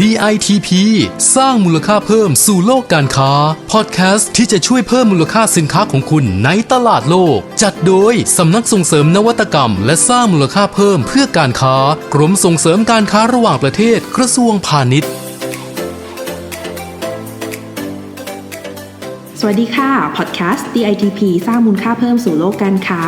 DITP สร้างมูลค่าเพิ่มสู่โลกการค้า พอดแคสต์ที่จะช่วยเพิ่มมูลค่าสินค้าของคุณในตลาดโลก จัดโดยสำนักส่งเสริมนวัตกรรม และสร้างมูลค่าเพิ่มเพื่อการค้า กรมส่งเสริมการค้าระหว่างประเทศกระทรวงพาณิชย์ วัสดีค่ะ พอดแคสต์ DITP สร้างมูลค่าเพิ่มสู่โลกการค้า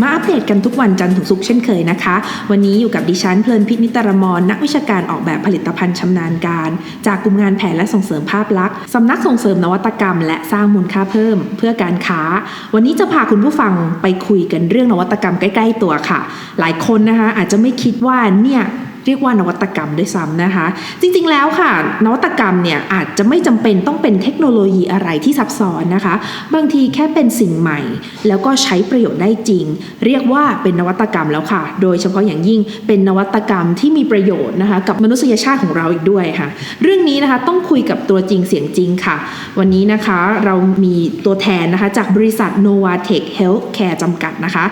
มาอัปเดตกันทุกวันจันทร์ถึงศุกร์เช่นเคยนะคะ วันนี้อยู่กับดิฉันเพลินพินิตรมรนักวิชาการออกแบบผลิตภัณฑ์ชำนาญการ จากกลุ่มงานแผนและส่งเสริมภาพลักษณ์สำนักส่งเสริมนวัตกรรม และสร้างมูลค่าเพิ่มเพื่อการค้า วันนี้จะพาคุณผู้ฟังไปคุยกันเรื่องนวัตกรรมใกล้ ๆ ตัวค่ะ หลายคนนะคะอาจจะไม่คิดว่าเนี่ย เรียกว่านวัตกรรมด้วยซ้ำนะคะ จริงๆแล้วค่ะ นวัตกรรมเนี่ยอาจจะไม่จำเป็นต้องเป็นเทคโนโลยีอะไรที่ซับซ้อนนะคะ บางทีแค่เป็นสิ่งใหม่ แล้วก็ใช้ประโยชน์ได้จริง เรียกว่าเป็นนวัตกรรมแล้วค่ะ โดยเฉพาะอย่างยิ่งเป็นนวัตกรรมที่มีประโยชน์นะคะ กับมนุษยชาติของเราอีกด้วยค่ะ เรื่องนี้นะคะต้องคุยกับตัวจริงเสียงจริงค่ะ วันนี้นะคะเรามีตัวแทนนะคะจากบริษัท Novatech Healthcare จำกัดนะคะ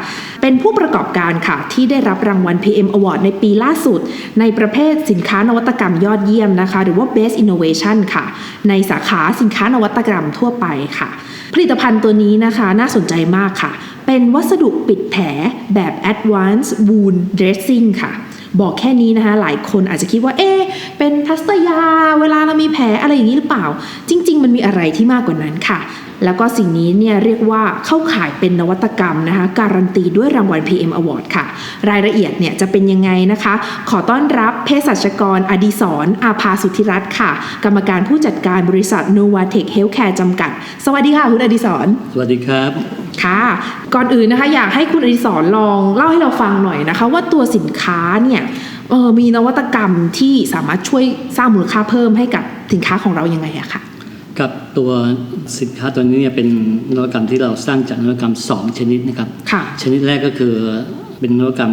เป็นผู้ประกอบการค่ะที่ได้รับรางวัล PM Award ในปีล่าสุดในประเภทสินค้านวัตกรรมยอดเยี่ยมนะคะ หรือว่า Best Innovation ค่ะ ในสาขาสินค้านวัตกรรมทั่วไปค่ะ ผลิตภัณฑ์ตัวนี้นะคะน่าสนใจมากค่ะ เป็นวัสดุปิดแผลแบบ Advanced Wound Dressing ค่ะบอกแค่นี้นะคะ หลายคนอาจจะคิดว่า เอ๊เป็นพลาสเตอร์ยา เวลาเรามีแผลอะไรอย่างนี้หรือเปล่า จริง ๆ มันมีอะไรที่มากกว่านั้นค่ะ แล้วก็สิ่งนี้เนี่ยเรียกว่าเข้าข่ายเป็นนวัตกรรมนะคะ การันตีด้วยรางวัล PM Award ค่ะ รายละเอียดเนี่ยจะเป็นยังไงนะคะ ขอต้อนรับเภสัชกรอดิศรอาภาสุทธิรัตน์ค่ะ กรรมการผู้จัดการบริษัท Novatech Healthcare จำกัด สวัสดีค่ะ คุณอดิศรสวัสดีครับค่ะก่อนอื่นนะคะอยากให้คุณอดิศรลองเล่าให้เราฟังหน่อยนะคะ ว่าตัวสินค้าเนี่ยเออมีนวัตกรรมที่สามารถช่วยสร้างมูลค่าเพิ่มให้กับสินค้าของเรายังไงอะค่ะ กับตัวสินค้าตัวนี้เนี่ยเป็นนวัตกรรมที่เราสร้างจากนวัตกรรม 2 ชนิดนะครับค่ะชนิดแรกก็คือเป็นนวัตกรรม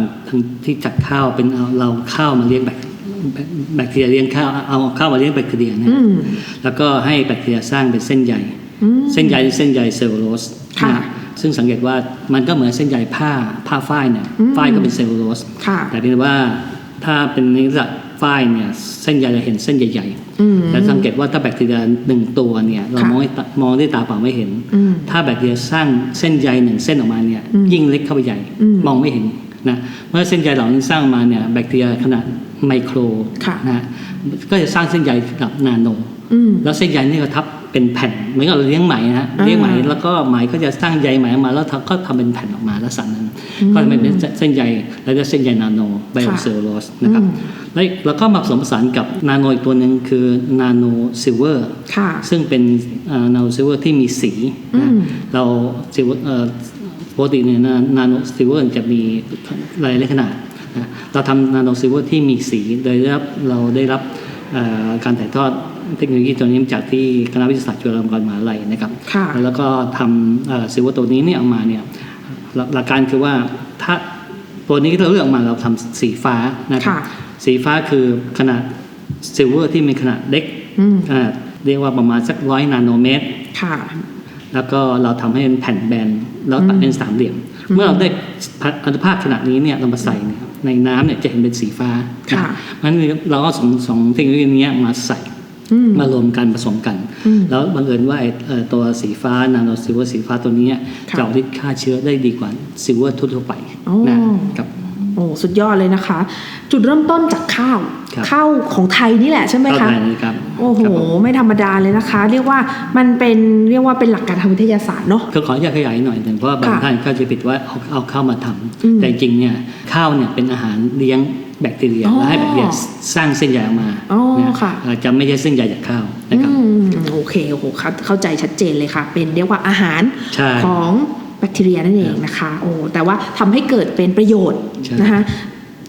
ที่จากข้าวเป็นเอาเราข้าวมาเลี้ยงแบคแบคแบคทีเรียเลี้ยงข้าวเอาข้าวมาเลี้ยงแบคทีเรียนะอืมแล้วก็ให้แบคทีเรียสร้างเป็นเส้นใยอืมเส้นใยเส้นใยเซลลูโลสค่ะนะซึ่งสังเกตว่ามันก็เหมือนเส้นใยผ้าผ้าฝ้ายเนี่ยอืมฝ้ายก็เป็นเซลลูโลสค่ะแต่เพียงแต่ว่าถ้าเป็นในระดับฝ้ายเนี่ยเส้นใยจะเห็นเส้นใหญ่ๆ อืมแต่สังเกตว่าถ้าแบคทีเรียหนึ่งตัวเนี่ยเราค่ะมองให้ตามองด้วยตาเปล่าไม่เห็นอืมถ้าแบคทีเรียสร้างเส้นใยหนึ่งเส้นออกมาเนี่ยอืมยิ่งเล็กเข้าไปใหญ่อืมมองไม่เห็นนะเมื่อเส้นใยเหล่านี้สร้างมาเนี่ยแบคทีเรียขนาดไมโครค่ะนะก็จะสร้างเส้นใยระดับนาโนอืมแล้วเส้นใยนี่ก็ทับเป็นแผ่นเหมือนกับเราเลี้ยงไหมนะฮะอ่าเลี้ยงไหมแล้วก็ไหมก็จะสร้างใยไหมออกมา แล้วก็ทำเป็นแผ่นออกมาลักษณะนั้นก็จะเป็นเส้นใยแล้วก็เส้นใยนาโนไบโอเซลลูโลสนะครับอืมแล้วแล้วก็มาผสมผสานกับนาโนอีกตัวหนึ่งคือนาโนซิลเวอร์ค่ะซึ่งเป็นนาโนซิลเวอร์ที่มีสีนะอืมเราซิลเวอร์เอ่อปกติเนี่ยนาโนซิลเวอร์จะมีหลายๆขนาดนะเราทำนาโนซิลเวอร์ที่มีสีโดยได้รับเราได้รับเอ่อการถ่ายทอด เทคโนโลยีตัวนี้มาจากที่คณะวิทยาศาสตร์จุฬาลงกรณ์มหาวิทยาลัยนะครับค่ะแล้วก็ทำซิลเวอร์ตัวนี้เนี่ยออกมาเนี่ยหลักหลักการคือว่าถ้าตัวนี้ที่เราเลือกออกมาเราทำสีฟ้านะครับค่ะสีฟ้าคือขนาดซิลเวอร์ที่มีขนาดเล็กอืมขนาดเรียกว่าประมาณสักร้อยนาโนเมตรค่ะแล้วก็เราทำให้เป็นแผ่นแบนแล้วตัดเป็นสามเหลี่ยม เมื่อเราได้อนุภาคขนาดนี้เนี่ยเรามาใส่เนี่ยในน้ำเนี่ยจะเห็นเป็นสีฟ้าค่ะเพราะฉะนั้นเราก็สองสองเทคโนโลยีนี้มาใส่อื มมารวมกันผสมกันอืมแล้วบังเอิญว่าไอ้เอ่อตัวสีฟ้านาโนซิลเวอร์สีฟ้าตัวนี้ค่ะจะเอาฤทธิ์ฆ่าเชื้อได้ดีกว่าซิลเวอร์ทั่วๆไปอ๋อนะครับ โอ้สุดยอดเลยนะคะ จุดเริ่มต้นจากข้าวครับข้าวของไทยนี่แหละใช่ไหมเข้าคะใจนะครับโอ้โหครับผมไม่ธรรมดาเลยนะคะ เรียกว่ามันเป็นเรียกว่าเป็นหลักการทางวิทยาศาสตร์เนาะก็ขออนุญาตขยายหน่อยหนึ่งเพราะว่าบางค่ะท่านเข้าใจผิดว่าเอาเอาข้าวมาทำอืมแต่จริงๆเนี่ยข้าวเนี่ยเป็นอาหารเลี้ยงแบคทีเรียอ๋อและให้แบคทีเรียสร้างเส้นใยออกมาอ๋อนะค่ะอาจจะไม่ใช่เส้นใยจากข้าวนะครับอืมโอเคโอ้โหเข้าเข้าใจชัดเจนเลยค่ะ เป็นเรียกว่าอาหารใช่ของ แบคทีเรียนั่นเองนะคะโอ้แต่ว่าทำให้เกิดเป็นประโยชน์ใช่นะคะ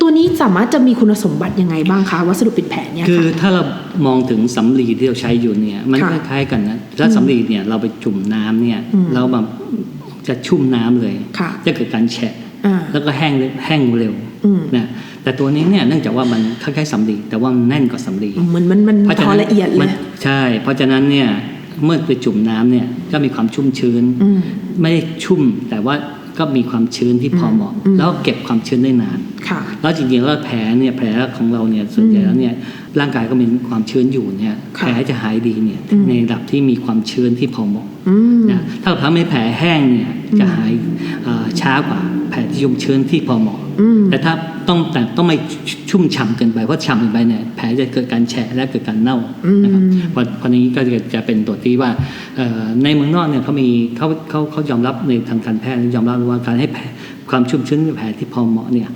ตัวนี้สามารถจะมีคุณสมบัติยังไงบ้างคะวัสดุปิดแผลเนี่ยคือค่ะถ้าเรามองถึงสำลีที่เราใช้อยู่เนี่ยมันค่ะคล้ายๆกันนะถ้าสำลีเนี่ยเราไปจุ่มน้ำเนี่ยอืมเราแบบจะชุ่มน้ำเลยค่ะจะเกิดการแฉะอ่าแล้วก็แห้งเร็วแห้งเร็วอืมนะแต่ตัวนี้เนี่ยเนื่องจากว่ามันคล้ายๆสำลีแต่ว่ามันแน่นกว่าสำลีเหมือนมันมันเพราะฉะพอนั้นละเอียดเลมันยใช่ เพราะฉะนั้นเนี่ย เมื่อไปจุ่มน้ำเนี่ยก็มีความชุ่มชื้นอืมไม่ได้ชุ่มแต่ว่าก็มีความชื้นที่พอเหมาะอืมแล้วเก็บความชื้นได้นานค่ะแล้วจริงๆแล้วแผลเนี่ยแผลของเราเนี่ยส่วนใหญ่แล้วเนี่ย ร่างกายก็มีความชื้นอยู่เนี่ยค่ะแผลจะหายดีเนี่ยอืมในระดับที่มีความชื้นที่พอเหมาะอืมนะถ้าเราทำให้แผลแห้งเนี่ยจะหายเอ่อช้ากว่าแผลที่ชุ่มชื้นที่พอเหมาะอืมแต่ถ้าต้องแต่ต้องไม่ชุ่มฉ่ำเกินไปเพราะฉ่ำเกินไปเนี่ยแผลจะเกิดการแฉะและเกิดการเน่าอืมนะครับเพราะเพราะนี้ก็จะจะเป็นตัวที่ว่าเอ่อในเมืองนอกเนี่ยเขามีเขาเขาเขายอมรับในทางการแพทย์ยอมรับว่าการให้แผล ความชุ่มชื้นในแผลที่พอเหมาะเนี่ย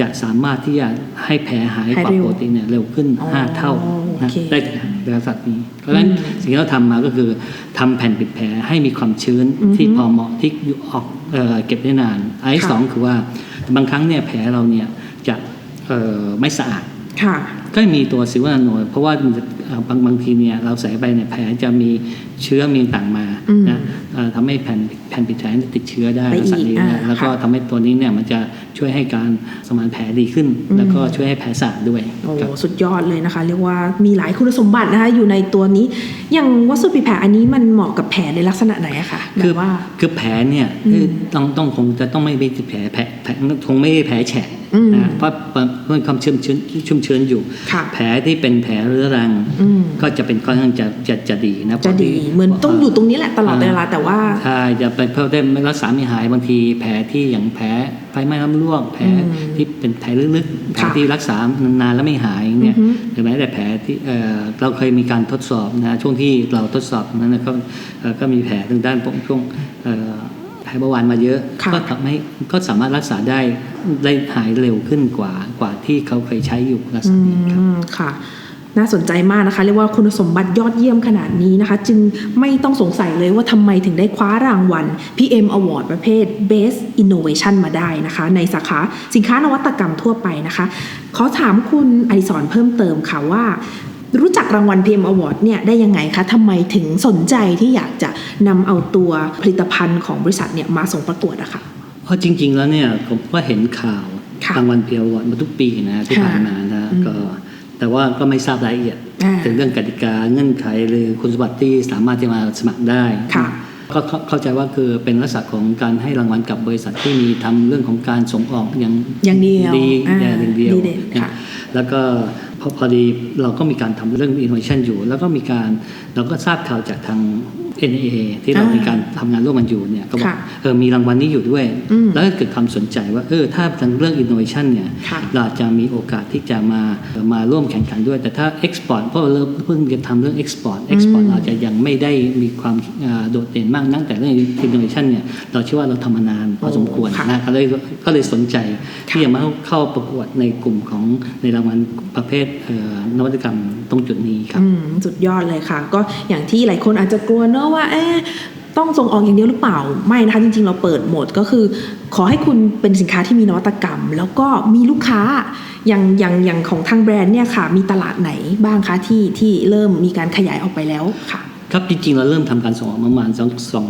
จะสามารถที่จะให้แผลหายหายกว่าเร็วปกติเนี่ยเร็วขึ้นอ๋อห้าเท่าโอนะเคได้ในลักษณะนี้ เพราะฉะนั้นอืมสิ่งที่เราทำมาก็คือทำแผ่นปิดแผลให้มีความชื้นอือฮึที่พอเหมาะที่อยู่ออกเอ่อเก็บได้นานอันที่ค่ะสองคือว่าบางครั้งเนี่ยแผลเราเนี่ยจะเอ่อไม่สะอาดค่ะก็มีตัวซิลเวอร์นาโนเพราะว่ามันจะเอ่อบางบางทีเนี่ยเราใส่ไปเนี่ยแผลจะมีเชื้อมีต่างมาอืมนะเอ่อทำให้แผ่นแผ่นปิดแผลเนี่ยติดเชื้อได้ไปอีกลักษณะนี้อ่านะแล้วก็ค่ะทำให้ตัวนี้เนี่ยมันจะช่วยให้การสมานแผลดีขึ้นอืมแล้วก็ช่วยให้แผลสะอาดด้วยโอ้ครับสุดยอดเลยนะคะ เรียกว่ามีหลายคุณสมบัตินะคะอยู่ในตัวนี้ อย่างวัสดุปิดแผลอันนี้มันเหมาะกับแผลในลักษณะไหนอะคะแบคือบว่าคือแผลเนี่ยอืมต้องต้องคงจะต้องไม่เป็นแผลแผลแผลคงไม่ได้แผลแฉะอืมนะเพราะเพราะมันความชุ่มชื้นชุ่มชื้นอยู่ค่ะแผลที่เป็นแผลเรื้อรังอืมก็จะเป็นค่อนข้างจะจะจะดีนะจะดีเหมือนต้องอยู่ตรงนี้แหละตลอดเวลาแต่ว่าใช่จะไปเพิ่มได้ไม่รักษาไม่หายบางทีแผลที่อย่างแผลไฟไหม้น้ำลวกแผลอืมที่เป็นแผลลึกๆแผลค่ะที่รักษานานๆแล้วไม่หายเนี่ยอือฮึหรือแม้แต่แผลที่เอ่อเราเคยมีการทดสอบนะช่วงที่เราทดสอบนั้นนะก็เอ่อก็มีแผลทางด้านช่วงเอ่อแผลเบาหวานมาเยอะค่ะก็ทำให้ก็สามารถรักษาได้ได้หายเร็วขึ้นกว่ากว่าที่เขาเคยใช้อยู่ลักษอืณะนี้ครับมค่ะ น่าสนใจมากนะคะ เรียกว่าคุณสมบัติยอดเยี่ยมขนาดนี้นะคะ จึงไม่ต้องสงสัยเลยว่าทำไมถึงได้คว้ารางวัล PM Award ประเภท Best Innovation มาได้นะคะ ในสาขาสินค้านวัตกรรมทั่วไปนะคะ ขอถามคุณอดิศรเพิ่มเติมค่ะว่า รู้จักรางวัล PM Award เนี่ยได้ยังไงคะทำไมถึงสนใจที่อยากจะนำเอาตัวผลิตภัณฑ์ของบริษัทเนี่ยมาส่งประกวดอะค่ะเพราะจริง ๆ แล้วเนี่ยผมก็เห็นข่าวค่ะรางวัลเพียวมาทุกปีนะที่ค่ะผ่านมานะอืมก็ แต่ว่าก็ไม่ทราบรายละเอียดอ่าถึงเรื่องกติกาเงื่อนไขหรือคุณสมบัติที่สามารถจะมาสมัครได้ค่ะก็เข้าเข้าใจว่าคือเป็นลักษณะของการให้รางวัลกับบริษัทที่มีทำเรื่องของการส่งออกอย่างอย่างเดียวดีอ่าอย่างเดียวดีเด่นนะค่ะแล้วก็พอพอดีเราก็มีการทำเรื่อง innovation อยู่ แล้วก็มีการเราก็ทราบข่าวจากทาง NAA ที่เราอ่ามีมีการทำงานร่วมกันอยู่เนี่ยก็บอกค่ะเออมีรางวัลนี้อยู่ด้วยอืมแล้วก็เกิดความสนใจว่าเออถ้าทางเรื่อง innovation เนี่ยค่ะเราอาจจะมีโอกาสที่จะมามาร่วมแข่งขันด้วย แต่ถ้า export เพราะเราเพิ่งจะทำเรื่อง export export อืมอาจจะยังไม่ได้มีความอ่าโดดเด่นมากนักแต่เรื่อง innovation เนี่ยเราเชื่อว่าเราทำมานานพอสมควรค่ะนะก็เลยก็เลยสนใจค่ะที่จะมาเข้าประกวดในกลุ่มของในรางวัลประเภทเอ่อนวัตกรรมตรงจุดนี้ครับอืมสุดยอดเลยค่ะ ก็อย่างที่หลายคนอาจจะกลัวเนอะว่าเอ๊ะต้องส่งออกอย่างเดียวหรือเปล่าไม่นะคะจริงๆ เราเปิดหมดก็คือ ขอให้คุณเป็นสินค้าที่มีนวัตกรรม แล้วก็มีลูกค้าอย่างอย่างอย่างของทางแบรนด์เนี่ยค่ะ มีตลาดไหนบ้างคะที่ที่เริ่มมีการขยายออกไปแล้วค่ะ ครับจริงๆ เราเริ่มทำการส่งออกประมาณสองสอง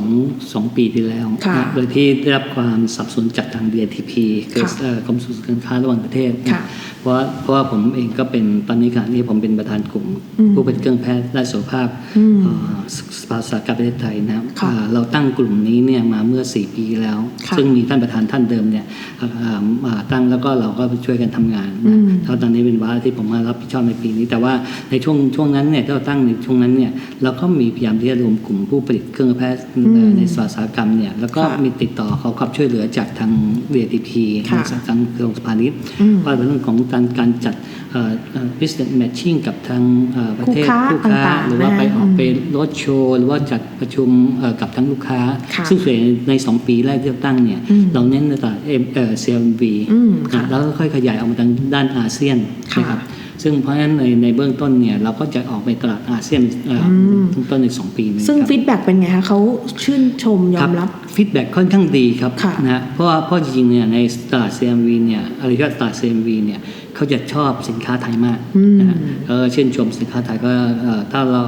สองปีที่แล้วค่ะนะโดยที่ได้รับความสนับสนุนจากทาง DTP คือค่ะเอ่อกรมส่งเสริมการค้าระหว่างประเทศนะค่ะเพราะว่าเพราะว่าผมเองก็เป็นตอนนี้ขณะนี้ผมเป็นประธานกลุ่มอืมผู้ผลิตเครื่องแพทย์และสุขภาพอืมเอ่อสภาอุตสาหกรรมประเทศไทยนะครับค่ะอ่าเราตั้งกลุ่มนี้เนี่ยมาเมื่อ 4 ปีแล้วค่ะซึ่งมีท่านประธานท่านเดิมเนี่ยอ่าอ่าอ่าตั้งแล้วก็เราก็ช่วยกันทำงานอืนะมแล้วตอนนี้เป็นวาระที่ผมมารับผิดชอบในปีนี้ แต่ว่าในช่วงช่วงนั้นเนี่ยที่เราตั้งในช่วงนั้นเนี่ยเราก็มีพยายามที่จะรวมกลุ่มผู้ผลิตเครื่องแพทย์อืมในอุตสาหกรรมเนี่ยแล้วก็ค่ะมีติดต่อขอความช่วยเหลือจากทาง DTP ค่ะทางกระทรวงสาธารณสุขอืมว่าเรื่องของการการจัดเอ่อเอ่อ business matching กับทางเอ่อประเทศคู่ค้าต่างๆหรือว่านะไปออกอืมไปรถโชว์หรือว่าจัดประชุมเอ่อกับทั้งลูกค้าค่ะซึ่งส่วนใหญ่ใน2 ปีแรกที่เราตั้งเนี่ยอืมเราเน้นในตลาดเอ็มเอ่อ CLV อืมค่ะแล้วก็ค่อยขยายออกมาทางด้านอาเซียนค่ะนะครับ ซึ่งเพราะฉะนั้นในในเบื้องต้นเนี่ยเราก็จะออกไปตลาดอาเซียนเอ่ออมเบื้องต้นในสองปีนี้ซึ่งครับฟีดแบ็กเป็นไงคะเขาชื่นชมยอมรับฟีดแบ็ค่อนข้างดีครับค่ะนะฮะเพราะว่าเพราะจริงๆเนี่ยในตลาด CMV เนี่ยอะไรก็ตลาด CMV เนี่ยเขาจะชอบสินค้าไทยมากอืมนะฮะเออชื่นชมสินค้าไทยก็เอ่อถ้าเรา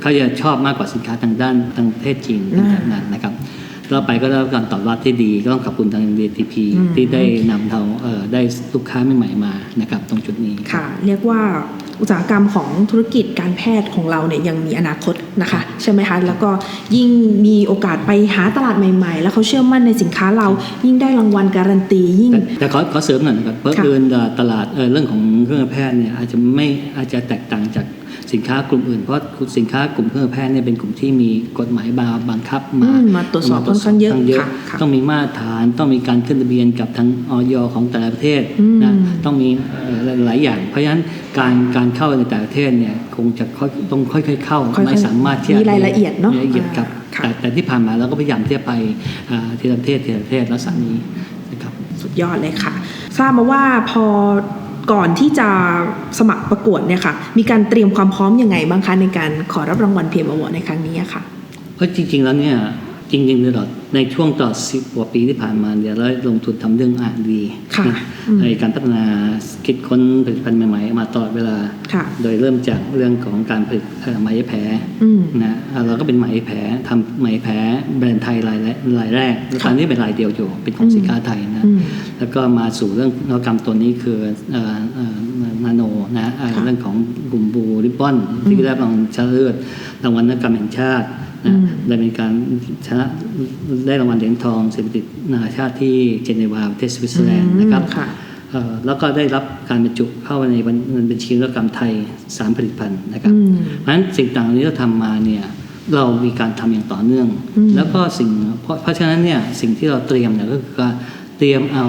เขาจะชอบมากกว่าสินค้าทางด้านทางประเทศจีนอ่าต่างๆนั้นนะครับ เราไปก็ได้รับการตอบรับที่ดีก็ต้องขอบคุณทาง DTP อืมที่ได้นำเราเอ่อได้ลูกค้าใหม่ๆมานะครับตรงจุดนี้ค่ะ เรียกว่าอุตสาหกรรมของธุรกิจการแพทย์ของเราเนี่ยยังมีอนาคตนะคะ ใช่ไหมคะ แล้วก็ยิ่งมีโอกาสไปหาตลาดใหม่ ๆ แล้วเขาเชื่อมั่นในสินค้าเรายิ่งได้รางวัลการันตียิ่ง แต่แต่ขอขอเสริมหน่อยนะครับเพราะค่ะเอิญตลาดเอ่อเรื่องของเครื่องแพทย์เนี่ยอาจจะไม่อาจจะแตกต่างจาก สินค้ากลุ่มอื่น เพราะสินค้ากลุ่มเครื่องแพทย์เนี่ยเป็นกลุ่มที่มีกฎหมายมาบังคับมาอืมมาตรวจสอบค่อนข้างเยอะค่ะค่ะต้องมีมาตรฐานต้องมีการขึ้นทะเบียนกับทางออยของแต่ละประเทศอืมนะต้องมีเอ่อหลายๆอย่าง เพราะฉะนั้นการการเข้าในแต่ละประเทศเนี่ยคงจะค่อยต้องค่อย ๆ เข้าค่อยๆไม่สามารถที่จมีรายละเอียดเนอะมีรายละเอียดครับค่ะแต่แต่ที่ผ่านมาเราก็พยายามที่จะไปอ่าทีละประเทศทีละประเทศลักษณะนี้นะครับสุดยอดเลยค่ะ ทราบมาว่าพอ ก่อนที่จะสมัครประกวดเนี่ยค่ะ มีการเตรียมความพร้อมยังไงบ้างคะในการขอรับรางวัลเพียมอวอร์ในครั้งนี้ค่ะเพราะจริง ๆ แล้วเนี่ย จริงๆตลอดในช่วงตลอดสิบกว่าปีที่ผ่านมาเนี่ยเราลงทุนทำเรื่องอ่านดีค่ะนะอืมในการพัฒนาคิดค้นผลิตภัณฑ์ใหม่ๆมาตลอดเวลาค่ะโดยเริ่มจากเรื่องของการผลิตเอ่อไหมแผลอืมนะอ่าเราก็เป็นไหมแผลทำไหมแผลแบรนด์ไทยรายแรกรายแรกแล้วค่ะตอนนี้เป็นรายเดียวอยู่เป็นของสินค้าไทยนะอืมแล้วก็มาสู่เรื่องนวัตกรรมตัวนี้คือเอ่อเอ่อนาโนนะเอ่อค่ะเรื่องของกลุ่มบูริบบอนที่ได้รางวัลชนะเลิศรางวัลนวัตกรรมแห่งชาติอืนะม ได้เป็นการชนะได้รางวัลเหรียญทองเศรษฐกิจนานาชาติที่เจนีวาประเทศสวิตเซอร์แลนด์นะครับค่ะเอ่อแล้วก็ได้รับการบรรจุเข้าในบัญบัญชีนวัตกรรมไทยสามผลิตภัณฑ์นะครับอืมเพราะฉะนั้นสิ่งต่างๆที่เราทำมาเนี่ยเรามีการทำอย่างต่อเนื่องอืมแล้วก็สิ่งเพราะเพราะฉะนั้นเนี่ยสิ่งที่เราเตรียมเนี่ยก็คือการเตรียมเอา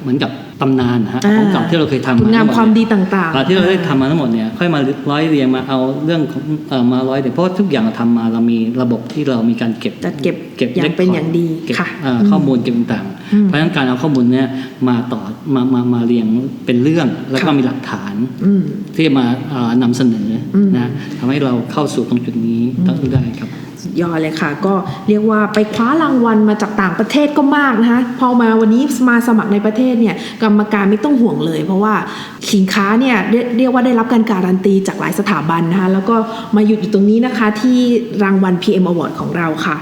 เหมือนกับ ตำนานนะฮะของเก่าที่เราเคยทำคุณงามทั้หดความเนี่ยดีต่างอ่าที่เราได้ทำมาทั้งหมดเนี่ยค่อยมาร้อยเรียงมาเอาเรื่องของเอ่อมาร้อยเรียงเพราะว่าทุกอย่างเราทำมาเรามีระบบที่เรามีการเก็บจัดเก็บเก็บอย่างเป็นอย่างดีเก็บค่ะเอ่ออืมข้อมูลเก็บต่างอืมๆเพราะฉะนั้นการเอาข้อมูลเนี่ยมาต่อมามามาเรียงเป็นเรื่องแล้วก็ค่ะมีหลักฐานอืมที่มาเอ่อนำเสนออมนะทำให้เราเข้าสู่ตรงจุดนี้ต้องได้ครับ สุดยอดเลยค่ะ ก็เรียกว่าไปคว้ารางวัลมาจากต่างประเทศก็มากนะคะพอมาวันนี้มาสมัครในประเทศเนี่ยกรรมการไม่ต้องห่วงเลย เพราะว่าสินค้าเนี่ยเรียกว่าได้รับการการันตีจากหลายสถาบันนะคะแล้วก็มาหยุดอยู่ตรงนี้นะคะที่รางวัล PM Award ของเราค่ะ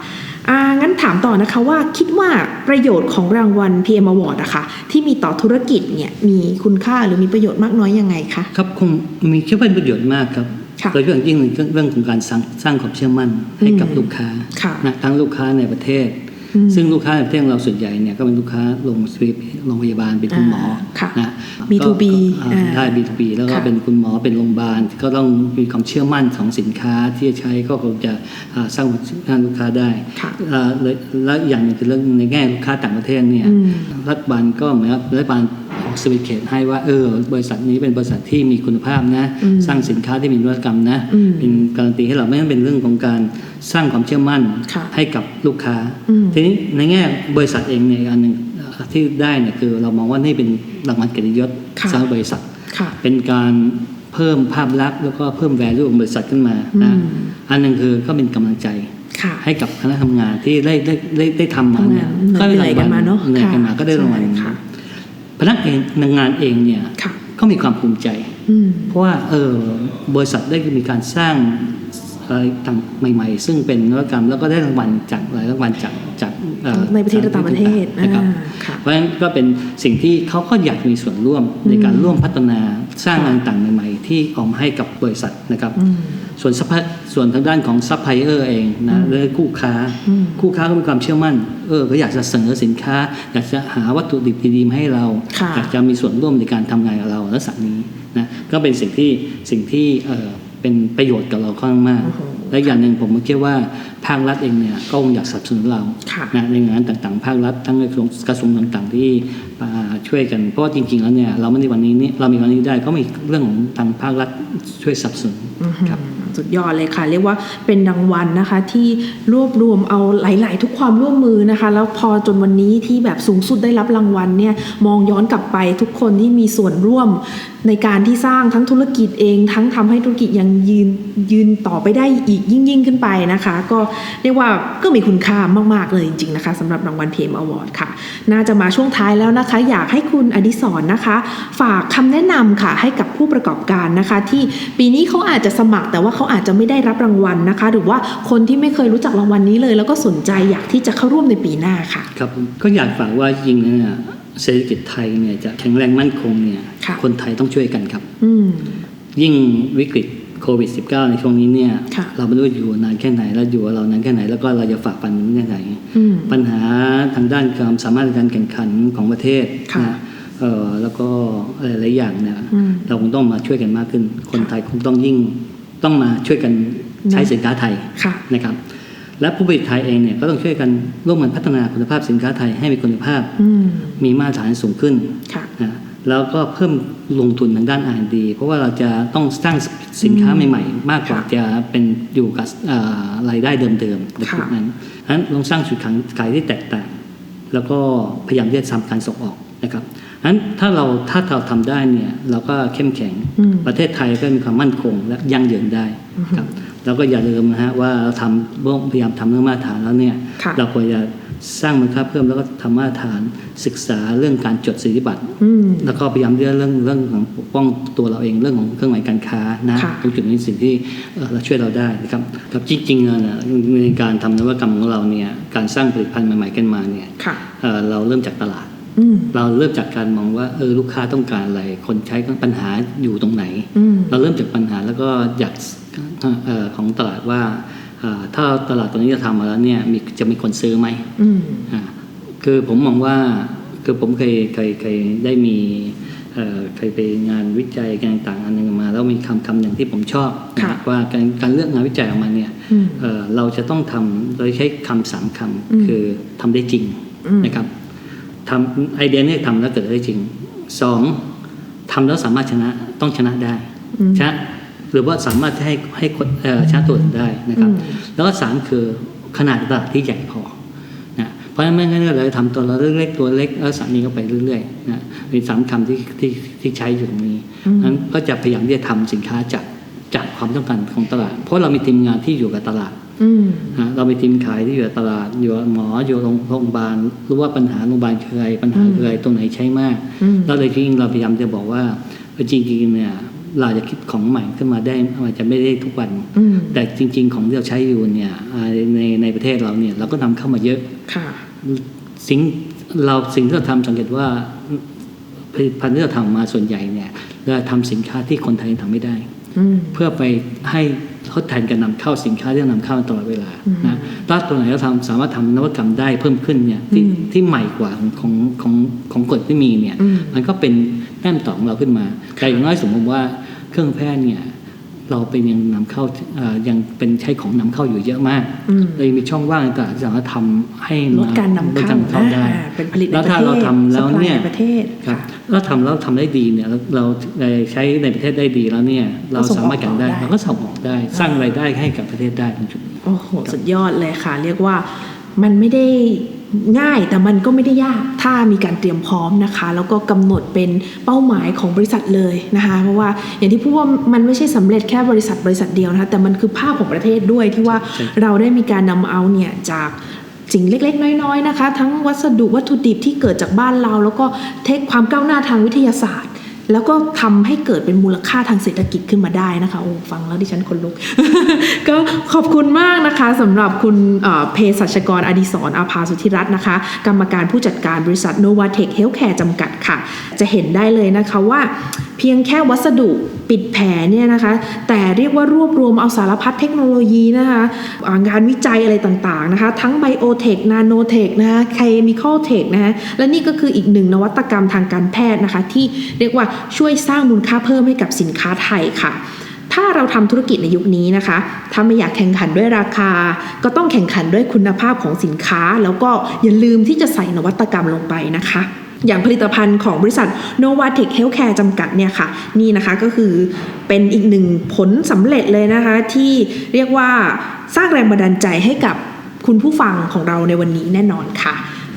อ่างั้นถามต่อนะคะว่าคิดว่าประโยชน์ของรางวัล PM Award อะค่ะที่มีต่อธุรกิจเนี่ยมีคุณค่าหรือมีประโยชน์มากน้อยยังไงคะครับคงมีคิดว่าเป็นประโยชน์มากครับ โดยเฉพาะอย่างยิ่งในเรื่องของการสร้างสร้างความเชื่อมั่นให้กับอืมลูกค้าค่ะนะทั้งลูกค้าในประเทศอืมซึ่งลูกค้าในประเทศของเราส่วนใหญ่เนี่ยก็เป็นลูกค้าโรงพยาบาลโรงพยาบาลเป็นคุณหมออ่าค่ะนะ B2B ก็อ่าอ่าได้ B2B แล้วก็ค่ะเป็นคุณหมอเป็นโรงพยาบาลก็ต้องมีความเชื่อมั่นของสินค้าที่จะใช้ก็คงจะอ่าสร้างความเชื่อมั่นลูกค้าได้ค่ะอ่าเลยและอย่างหนึงคือเรื่องในแง่ลูกค้าต่างประเทศเนี่ยอืมรัฐบาลก็เหมือนกับรัฐบาล ออกสวิตเขตให้ว่าเออบริษัทนี้เป็นบริษัทที่มีคุณภาพนะอืมสร้างสินค้าที่มีนวัตกรรมนะอืมเป็นการันตีให้เราไม่ต้องเป็นเรื่องของการสร้างความเชื่อมั่นค่ะให้กับลูกค้าอืมทีนี้ในแง่บริษัทเองเนี่ยอันหนึ่งเอ่อที่ได้เนี่ยคือเรามองว่านี่เป็นรางวัลเกียรติยศค่ะสำหรับบริษัทค่ะเป็นการเพิ่มภาพลักษณ์แล้วก็เพิ่ม value ของบริษัทขึ้นมานะอืมอันหนึ่งคือก็เป็นกำลังใจค่ะให้กับคณะทำงานที่ได้ได้ได้ได้ทำมาเนี่ยทำงานเหนื่อยกันมาเนอะเหนื่อยกันมาค่ะก็ได้รางวัลใช่ค่ะ พนักงานเองเนี่ยค่ะก็มีความภูมิใจอืมเพราะว่าเออบริษัทได้มีการสร้าง อะไรต่างใหม่ ๆ ซึ่งเป็นนวัตกรรมแล้วก็ได้รางวัลจากหลายรางวัลจากจากเอ่อในประเทศและต่างประเทศนะครับอ่าค่ะเพราะฉะนั้นก็เป็นสิ่งที่เขาก็อยากมีส่วนร่วมในการร่วมพัฒนาสร้างงานต่างใหม่ ๆ ที่ออกมาให้กับบริษัทนะครับอืมส่วนซัพพลายส่วนทางด้านของซัพพลายเออร์เองนะหรือคู่ค้าอืมคู่ค้าก็มีความเชื่อมั่นเออก็อยากจะเสนอสินค้า อยากจะหาวัตถุดิบดีๆมาให้เราค่ะอยากจะมีส่วนร่วมในการทำงานกับเราลักษณะนี้นะก็เป็นสิ่งที่สิ่งที่ เออเป็นประโยชน์กับเราค่อนข้างมากโอ้โหและอย่างหนึ่งผมก็คิดว่า ภาครัฐเองเนี่ยก็คงอยากสนับสนุนเราค่ะนะในงานต่างๆ ภาครัฐทั้งกระทรวงกระทรวงต่างๆ ที่มาช่วยกันเพราะว่าจริง ๆ แล้วเนี่ยเราไม่ได้วันนี้นี่เรามีวันนี้ได้ก็มีเรื่องของทางภาครัฐช่วยสนับสนุนครับสุดยอดเลยค่ะ เรียกว่าเป็นรางวัลนะคะ ที่รวบรวมเอาหลาย ๆ ทุกความร่วมมือนะคะ แล้วพอจนวันนี้ที่แบบสูงสุดได้รับรางวัลเนี่ยมองย้อนกลับไปทุกคนที่มีส่วนร่วมในการที่สร้างทั้งธุรกิจเอง ทั้งทำให้ธุรกิจยังยืนยืนต่อไปได้อีกยิ่งยิ่งขึ้นไปนะคะ ก็เรียกว่าก็มีคุณค่ามาก ๆ เลยจริง ๆ นะคะสำหรับรางวัล PM Award ค่ะ น่าจะมาช่วงท้ายแล้วนะคะ อยากให้คุณอดิศรนะคะ ฝากคำแนะนำค่ะให้กับผู้ประกอบการนะคะ ที่ปีนี้เขาอาจจะสมัครแต่ว่าเขาอาจจะไม่ได้รับรางวัลนะคะ หรือว่าคนที่ไม่เคยรู้จักรางวัลนี้เลย แล้วก็สนใจอยากที่จะเข้าร่วมในปีหน้าค่ะครับผมก็อยากฝากว่าจริงๆเนี่ยเศรษฐกิจไทยเนี่ยจะแข็งแรงมั่นคงเนี่ยค่ะคนไทยต้องช่วยกันครับอืมยิ่งวิกฤต โควิด -19 ในช่วงนี้เนี่ยค่ะเราไม่รู้อยู่นานแค่ไหนแล้วอยู่กับเรานานแค่ไหน แล้วก็เราจะฝ่าฟันมันยังไงอืมปัญหาทางด้านความสามารถในการแข่งขันของประเทศค่ะนะเออแล้วก็หลายๆอย่างเนี่ยอืมเราคงต้องมาช่วยกันมากขึ้น คนไทยคงต้องยิ่งต้องมาช่วยกันใช้สินค้าไทยค่ะนะครับ และผู้ผลิตไทยเองเนี่ยก็ต้องช่วยกันร่วมกันพัฒนาคุณภาพสินค้าไทยให้มีคุณภาพอืมมีมาตรฐานสูงขึ้นค่ะนะ แล้วก็เพิ่มลงทุนทางด้าน R&D เพราะว่าเราจะต้องสร้างสินค้าใหม่ๆ มากกว่าค่ะจะเป็นอยู่กับเอ่อรายได้เดิมๆในค่ะจุดนั้นฉะนั้นต้องสร้างจุดขายที่แตกต่าง แล้วก็พยายามที่จะทำการส่งออกนะครับฉะนั้นถ้าเราถ้าเราทำได้เนี่ยเราก็เข้มแข็งอืมประเทศไทยก็มีความมั่นคงและยั่งยืนได้ครับแล้วก็อย่าลืมนะฮะว่าเราทำพยายามทำเรื่องมาตรฐานแล้วเนี่ยค่ะเราควรจะ สร้างมูลค่าเพิ่มแล้วก็ทำมาตรฐานศึกษาเรื่องการจดสิทธิบัตรอืมแล้วก็พยายามเรื่องเรื่องเรื่องของปกป้องตัวเราเองเรื่องของเครื่องหมายการค้านะค่ะตรงจุดนี้สิ่งที่เอ่อเราช่วยเราได้นะครับครับจริงๆแล้วนะในการทำนวัตกรรมของเราเนี่ยการสร้างผลิตภัณฑ์ใหม่ๆขึ้นมาเนี่ยค่ะเอ่อเราเริ่มจากตลาดอืมเราเริ่มจากการมองว่าเออลูกค้าต้องการอะไร คนใช้ปัญหาอยู่ตรงไหนอืมเราเริ่มจากปัญหาแล้วก็อยากเอ่อของตลาดว่าเอ่อ ถ้าตลาดตรงนี้จะทำมาแล้วเนี่ยมีจะมีคนซื้อไหมอืมอ่าคือผมมองว่าคือผมเคยเคยเคยได้มีเอ่อเคยไปงานวิจัยงานต่างๆอันหนึงมา แล้วมีคำคำหนึ่งที่ผมชอบนะค่ะว่าการการเลือกงานวิจัยออกมาเนี่ยอืมเอ่อเราจะต้องทำโดยใช้คำสามคอืมำคือทำได้จริงอืมนะครับทำไอเดียเนี่ยทำแล้วเกิดได้จริงสองทำแล้วสามารถชนะต้องชนะได้อืมชนะ หรือว่าสามารถให้ให้คนเอ่อชนะตัวอื่นได้นะครับอืมแล้วก็สามคือขนาดตลาดที่ใหญ่พอนะเพราะฉะนั้นไม่งั้นเราจะทำตัวเราเล็กๆตัวเล็กแล้วสามีก็ไปเรื่อยๆนะมีสามคำที่ที่ที่ใช้อยู่ตรงนี้อืมนั้นก็จะพยายามที่จะทำสินค้าจากจากความต้องการของตลาด เพราะเรามีทีมงานที่อยู่กับตลาดอืมนะเรามีทีมขายที่อยู่กับตลาด อยู่กับหมออยู่โรงโรงพยาบาลรู้ว่าปัญหาโรงพยาบาลคืออะไรปัญหาคืออะไรตรงไหนใช้มากอืมเราเลยจริงๆเราพยายามจะบอกว่าเออจริงๆเนี่ย เราจะคิดของใหม่ขึ้นมาได้อาจจะไม่ได้ทุกวันอืมแต่จริง ๆ ของที่เราใช้อยู่เนี่ยอ่าในในประเทศเราเนี่ยเราก็นำเข้ามาเยอะค่ะสิ่งเราสิ่งที่เราทำสังเกตว่าผลิตภัณฑ์ที่เราทำมาส่วนใหญ่เนี่ยเราทำสินค้าที่คนไทยทำไม่ได้อืมเพื่อไปให้ทดแทนการนำเข้าสินค้าที่เรานำเข้าตลอดเวลาอืมนะถ้าตัวไหนเราทำสามารถทำนวัตกรรมได้เพิ่มขึ้นเนี่ยที่อืมที่ใหม่กว่าของของของของกฎที่มีเนี่ยอืมมันก็เป็นแต้มต่อของเราขึ้นมาแต่อย่างน้อยสมมติว่า เครื่องแพทย์เนี่ยเราเป็นยังนำเข้าเอ่อยังเป็นใช้ของนำเข้าอยู่เยอะมากอืมเลยมีช่องว่างต่างๆที่สามารถทำให้ลดการนำลดเข้าการนำเข้าได้อ่าเป็นผลิตในแล้วประถ้าเทศเราทำแล้วเนี่ย supply ในประเทศครับค่ะเราทำแล้วทำได้ดีเนี่ยเราเราใช้ในประเทศได้ดีแล้วเนี่ยเราก็ส่งออกสามารถกันได้ได้เราก็ส่งออกได้สร้างรายได้ให้กับประเทศได้ตรงจุดนี้โอ้โหสุดยอดเลยค่ะ เรียกว่ามันไม่ได้ ง่ายแต่มันก็ไม่ได้ยากถ้ามีการเตรียมพร้อมนะคะ แล้วก็กำหนดเป็นเป้าหมายของบริษัทเลยนะคะเพราะว่าอย่างที่พูดว่ามันไม่ใช่สำเร็จแค่บริษัทบริษัทเดียวนะคะแต่มันคือภาพของประเทศด้วยที่ว่าใช่เราได้มีการนำเอาเนี่ยจากสิ่งเล็กๆ น้อยๆนะคะ ทั้งวัสดุวัตถุดิบที่เกิดจากบ้านเรา แล้วก็เทคความก้าวหน้าทางวิทยาศาสตร์ แล้วก็ทำให้เกิดเป็นมูลค่าทางเศรษฐกิจขึ้นมาได้นะคะโอ้ฟังแล้วดิฉันขนลุก ก็ขอบคุณมากนะคะสำหรับคุณเภสัชกรอดิศรอาภาสุธิรัตน์นะคะ กรรมการผู้จัดการบริษัท Novatech Healthcare จำกัดค่ะ จะเห็นได้เลยนะคะว่าเพียงแค่วัสดุปิดแผลเนี่ยนะคะ แต่เรียกว่ารวบรวมเอาสารพัดเทคโนโลยีนะคะงานวิจัยอะไรต่างๆนะคะ ทั้งไบโอเทคนาโนเทคนะคะเคมีคอลเทคนะคะและนี่ก็คืออีกหนึ่งนวัตกรรมทางการแพทย์นะคะ ที่เรียกว่าช่วยสร้างมูลค่าเพิ่มให้กับสินค้าไทยค่ะ ถ้าเราทำธุรกิจในยุคนี้นะคะ ถ้าไม่อยากแข่งขันด้วยราคา ก็ต้องแข่งขันด้วยคุณภาพของสินค้า แล้วก็อย่าลืมที่จะใส่นวัตกรรมลงไปนะคะอย่างผลิตภัณฑ์ของบริษัท Novatech Healthcare จำกัดเนี่ยค่ะ นี่นะคะก็คือเป็นอีกหนึ่งผลสำเร็จเลยนะคะ ที่เรียกว่าสร้างแรงบันดาลใจให้กับคุณผู้ฟังของเราในวันนี้แน่นอนค่ะ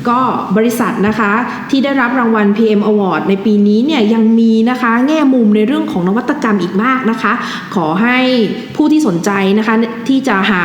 ก็บริษัทนะคะที่ได้รับรางวัล PM Award ในปีนี้เนี่ยยังมีนะคะแง่มุมในเรื่องของนวัตกรรมอีกมากนะคะ ขอให้ผู้ที่สนใจนะคะที่จะหา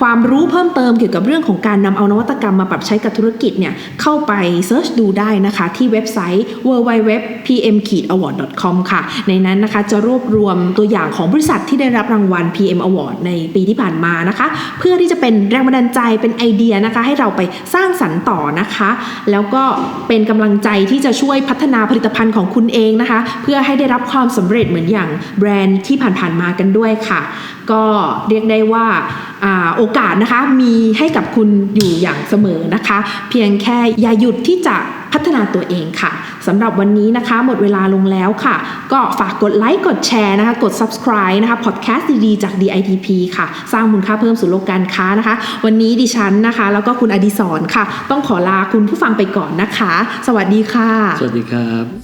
ความรู้เพิ่มเติมเกี่ยวกับเรื่องของการนำเอานวัตกรรมมาปรับใช้กับธุรกิจเนี่ยเข้าไปเซิร์ชดูได้นะคะที่เว็บไซต์ www.pm-award.com ค่ะ ในนั้นนะคะจะรวบรวมตัวอย่างของบริษัทที่ได้รับรางวัล PM Award ในปีที่ผ่านมานะคะ เพื่อที่จะเป็นแรงบันดาลใจเป็นไอเดียนะคะ ให้เราไปสร้างสรรค์ต่อนะคะ แล้วก็เป็นกำลังใจที่จะช่วยพัฒนาผลิตภัณฑ์ของคุณเองนะคะ เพื่อให้ได้รับความสำเร็จเหมือนอย่างแบรนด์ที่ผ่านๆมากันด้วยค่ะก็เรียกได้ว่าโอกาสนะคะมีให้กับคุณอยู่อย่างเสมอนะคะ เพียงแค่อย่าหยุดที่จะพัฒนาตัวเองค่ะสำหรับวันนี้นะคะหมดเวลาลงแล้วค่ะ ก็ฝากกดไลค์กดแชร์นะคะ กด subscribe นะคะพอดแคสต์ดีๆจาก DITP ค่ะ สร้างมูลค่าเพิ่มสู่โลกการค้านะคะ วันนี้ดิฉันนะคะ แล้วก็คุณอดิศรค่ะ ต้องขอลาคุณผู้ฟังไปก่อนนะคะ สวัสดีค่ะ สวัสดีครับ